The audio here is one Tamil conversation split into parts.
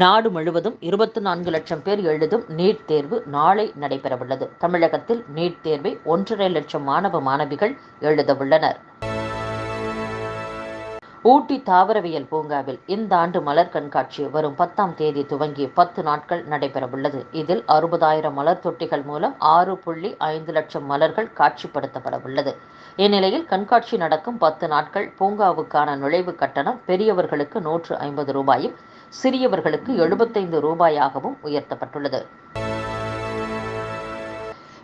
நாடு முழுவதும் இருபத்தி நான்கு லட்சம் பேர் எழுதும் நீட் தேர்வு நாளை நடைபெறவுள்ளது. தமிழகத்தில் நீட் தேர்வை ஒன்றரை லட்சம் மாணவ மாணவிகள் எழுதவுள்ளனர் ஊட்டி தாவரவியல் பூங்காவில் இந்த ஆண்டு மலர் கண்காட்சி வரும் பத்தாம் தேதி துவங்கி பத்து நாட்கள் நடைபெறவுள்ளது. இதில் அறுபதாயிரம் மலர் தொட்டிகள் மூலம் ஆறு புள்ளி ஐந்து லட்சம் மலர்கள் காட்சிப்படுத்தப்பட உள்ளது இந்நிலையில் கண்காட்சி நடக்கும் பத்து நாட்கள் பூங்காவுக்கான நுழைவு கட்டணம் பெரியவர்களுக்கு நூற்று ஐம்பது ரூபாயும் சிறியவர்களுக்கு எழுபத்தைந்து ரூபாயாகவும் உயர்த்தப்பட்டுள்ளது.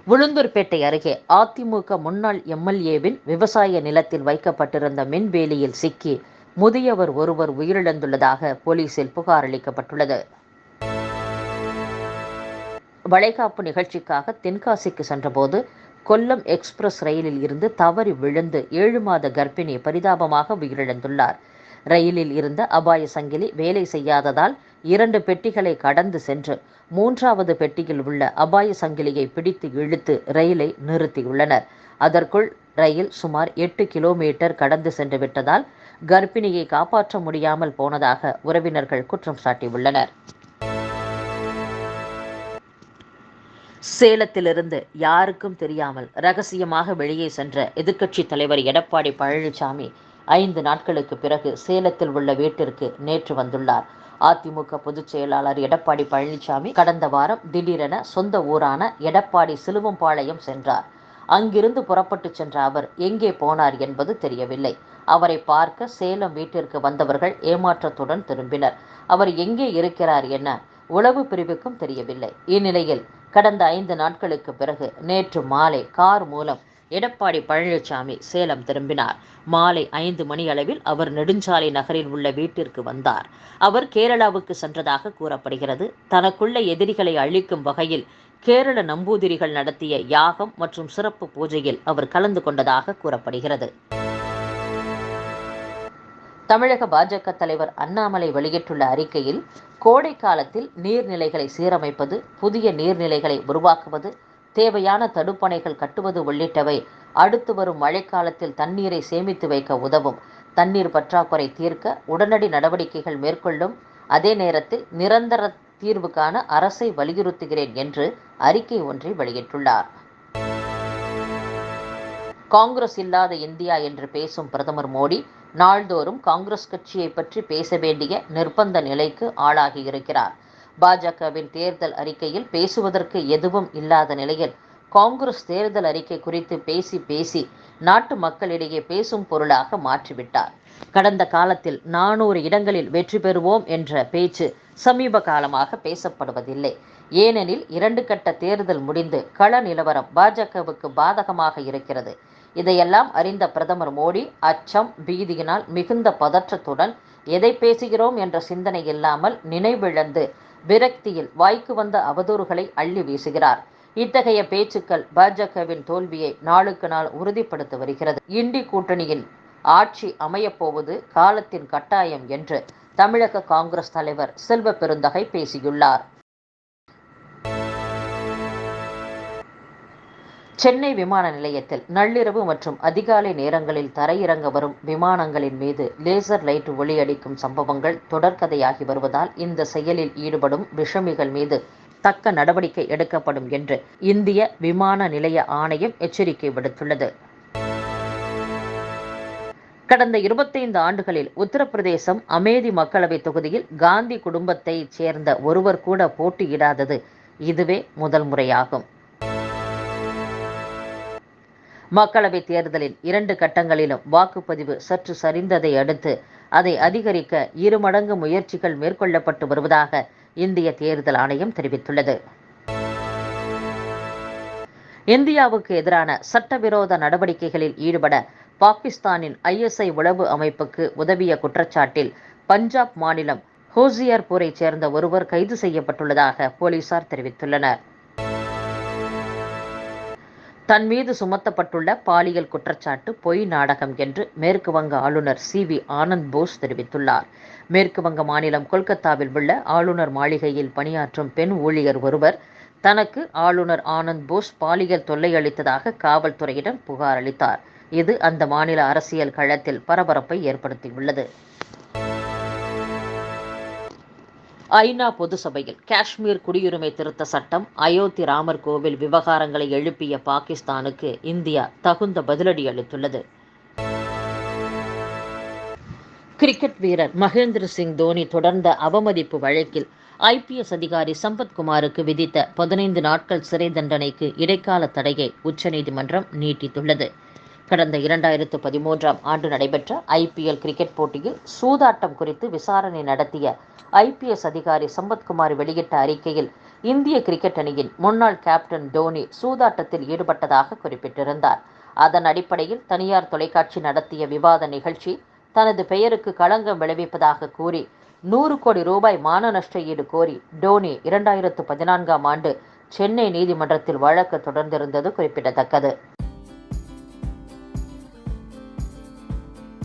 உளுந்தூர்பேட்டை அருகே அதிமுக முன்னாள் எம்எல்ஏவின் விவசாய நிலத்தில் வைக்கப்பட்டிருந்த மின்வேலியில் சிக்கி முதியவர் ஒருவர் உயிரிழந்துள்ளதாக போலீசில் புகார் அளிக்கப்பட்டுள்ளது. வளைகாப்பு நிகழ்ச்சிக்காக தென்காசிக்கு சென்றபோது கொல்லம் எக்ஸ்பிரஸ் ரயிலில் இருந்து தவறி விழுந்து ஏழு மாத கர்ப்பிணி பரிதாபமாக உயிரிழந்துள்ளார். ரயிலில் இருந்த அபாய சங்கிலி வேலை செய்யாததால் இரண்டு பெட்டிகளை கடந்து சென்று மூன்றாவது பெட்டியில் உள்ள அபாய சங்கிலியை பிடித்து இழுத்து ரயிலை நிறுத்தியுள்ளனர். அதற்குள் ரயில் சுமார் எட்டு கிலோமீட்டர் கடந்து சென்று விட்டதால் கர்ப்பிணியை காப்பாற்ற முடியாமல் போனதாக உறவினர்கள் குற்றம் சாட்டியுள்ளனர். சேலத்திலிருந்து யாருக்கும் தெரியாமல் ரகசியமாக வெளியே சென்ற எதிர்க்கட்சி தலைவர் எடப்பாடி பழனிசாமி ஐந்து நாட்களுக்கு பிறகு சேலத்தில் உள்ள வீட்டிற்கு நேற்று வந்துள்ளார். அதிமுக பொதுச் செயலாளர் எடப்பாடி பழனிசாமி கடந்த வாரம் திடீரென சொந்த ஊரான எடப்பாடி சிலுவம்பாளையம் சென்றார். அங்கிருந்து புறப்பட்டு சென்ற அவர் எங்கே போனார் என்பது தெரியவில்லை. அவரை பார்க்க சேலம் வீட்டிற்கு வந்தவர்கள் ஏமாற்றத்துடன் திரும்பினர். அவர் எங்கே இருக்கிறார் என உளவு பிரிவுக்கும் தெரியவில்லை. இந்நிலையில் கடந்த ஐந்து நாட்களுக்கு பிறகு நேற்று மாலை கார் மூலம் எடப்பாடி பழனிசாமி சேலம் திரும்பினார். மாலை ஐந்து மணி அளவில் அவர் நெடுஞ்சாலை நகரில் உள்ள வீட்டிற்கு வந்தார். அவர் கேரளாவுக்கு சென்றதாக கூறப்படுகிறது. தனக்குள்ள எதிரிகளை அழிக்கும் வகையில் கேரள நம்பூதிரிகள் நடத்திய யாகம் மற்றும் சிறப்பு பூஜையில் அவர் கலந்து கொண்டதாக கூறப்படுகிறது. தமிழக பாஜக தலைவர் அண்ணாமலை வெளியிட்டுள்ள அறிக்கையில் கோடை காலத்தில் நீர்நிலைகளை சீரமைப்பது புதிய நீர்நிலைகளை உருவாக்குவது தேவையான தடுப்பணைகள் கட்டுவது உள்ளிட்டவை அடுத்து வரும் மழைக்காலத்தில் தண்ணீரை சேமித்து வைக்க உதவும். தண்ணீர் பற்றாக்குறை தீர்க்க உடனடி நடவடிக்கைகள் மேற்கொள்ளும். அதே நேரத்தில் நிரந்தர தீர்வுக்கான அரசை வலியுறுத்துகிறேன் என்று அறிக்கை ஒன்றை வெளியிட்டுள்ளார். காங்கிரஸ் இல்லாத இந்தியா என்று பேசும் பிரதமர் மோடி நாள்தோறும் காங்கிரஸ் கட்சியை பற்றி பேச வேண்டிய நிர்பந்த நிலைக்கு ஆளாகியிருக்கிறார் பாஜகவின் தேர்தல் அறிக்கையில் பேசுவதற்கு எதுவும் இல்லாத நிலையில் காங்கிரஸ் தேர்தல் அறிக்கை குறித்து பேசி பேசி நாட்டு மக்களிடையே பேசும் பொருளாக மாற்றிவிட்டார். கடந்த காலத்தில் நானூறு இடங்களில் வெற்றி பெறுவோம் என்ற பேச்சு சமீப காலமாக பேசப்படுவதில்லை. ஏனெனில் இரண்டு கட்ட தேர்தல் முடிந்து கள நிலவரம் பாஜகவுக்கு பாதகமாக இருக்கிறது. இதையெல்லாம் அறிந்த பிரதமர் மோடி அச்சம் பீதியினால் மிகுந்த பதற்றத்துடன் எதை பேசுகிறோம் என்ற சிந்தனை இல்லாமல் நினைவிழந்து விரக்தியில் வாய்க்கு வந்த அவதூறுகளை அள்ளி வீசுகிறார். இத்தகைய பேச்சுக்கள் பாஜகவின் தோல்வியை நாளுக்கு நாள் உறுதிப்படுத்தி வருகிறது. இண்டி கூட்டணியில் ஆட்சி அமையப்போவது காலத்தின் கட்டாயம் என்று தமிழக காங்கிரஸ் தலைவர் செல்வ பெருந்தகை பேசியுள்ளார். சென்னை விமான நிலையத்தில் நள்ளிரவு மற்றும் அதிகாலை நேரங்களில் தரையிறங்க வரும் விமானங்களின் மீது லேசர் லைட் ஒளியடிக்கும் சம்பவங்கள் தொடர்கதையாகி வருவதால் இந்த செயலில் ஈடுபடும் விஷமிகள் மீது தக்க நடவடிக்கை எடுக்கப்படும் என்று இந்திய விமான நிலைய ஆணையம் எச்சரிக்கை விடுத்துள்ளது. கடந்த இருபத்தைந்து ஆண்டுகளில் உத்தரப்பிரதேசம் அமேதி மக்களவை தொகுதியில் காந்தி குடும்பத்தைச் சேர்ந்த ஒருவர் கூட போட்டியிடாதது இதுவே முதல் முறையாகும். மக்களவைத் தேர்தலில் இரண்டு கட்டங்களிலும் வாக்குப்பதிவு சற்று சரிந்ததை அடுத்து அதை அதிகரிக்க இரு மடங்கு முயற்சிகள் மேற்கொள்ளப்பட்டு வருவதாக இந்திய தேர்தல் ஆணையம் தெரிவித்துள்ளது. இந்தியாவுக்கு எதிரான சட்டவிரோத நடவடிக்கைகளில் ஈடுபட பாகிஸ்தானின் ஐஎஸ்ஐ உளவு அமைப்புக்கு உதவிய குற்றச்சாட்டில் பஞ்சாப் மாநிலம் ஹோசியார்பூரை சேர்ந்த ஒருவர் கைது செய்யப்பட்டுள்ளதாக போலீசார் தெரிவித்துள்ளனர். தன் மீது சுமத்தப்பட்டுள்ள பாலியல் குற்றச்சாட்டு பொய் நாடகம் என்று மேற்கு வங்க ஆளுநர் சி வி ஆனந்த் போஸ் தெரிவித்துள்ளார். மேற்கு வங்க மாநிலம் கொல்கத்தாவில் உள்ள ஆளுநர் மாளிகையில் பணியாற்றும் பெண் ஊழியர் ஒருவர் தனக்கு ஆளுநர் ஆனந்த் போஸ் பாலியல் தொல்லை அளித்ததாக காவல்துறையிடம் புகார் அளித்தார். இது அந்த மாநில அரசியல் களத்தில் பரபரப்பை ஏற்படுத்தியுள்ளது. ஐநா பொது சபையில் காஷ்மீர் குடியுரிமை திருத்த சட்டம் அயோத்தி ராமர் கோவில் விவகாரங்களை எழுப்பிய பாகிஸ்தானுக்கு இந்தியா தகுந்த பதிலடி அளித்துள்ளது. கிரிக்கெட் வீரர் மகேந்திர சிங் தோனி தொடர்ந்த அவமதிப்பு வழக்கில் ஐபிஎஸ் அதிகாரி சம்பத்குமாருக்கு விதித்த பதினைந்து நாட்கள் சிறை தண்டனைக்கு இடைக்கால தடையை உச்சநீதிமன்றம் நீட்டித்துள்ளது. கடந்த இரண்டாயிரத்து பதிமூன்றாம் ஆண்டு நடைபெற்ற ஐபிஎல் கிரிக்கெட் போட்டியில் சூதாட்டம் குறித்து விசாரணை நடத்திய ஐபிஎஸ் அதிகாரி சம்பத்குமார் வெளியிட்ட அறிக்கையில் இந்திய கிரிக்கெட் அணியின் முன்னாள் கேப்டன் டோனி சூதாட்டத்தில் ஈடுபட்டதாக குறிப்பிட்டிருந்தார். அதன் அடிப்படையில் தனியார் தொலைக்காட்சி நடத்திய விவாத நிகழ்ச்சி தனது பெயருக்கு களங்கம் விளைவிப்பதாக கூறி நூறு கோடி ரூபாய் மான நஷ்ட ஈடு கோரி டோனி இரண்டாயிரத்து பதினான்காம் ஆண்டு சென்னை நீதிமன்றத்தில் வழக்கு தொடர்ந்திருந்தது குறிப்பிடத்தக்கது.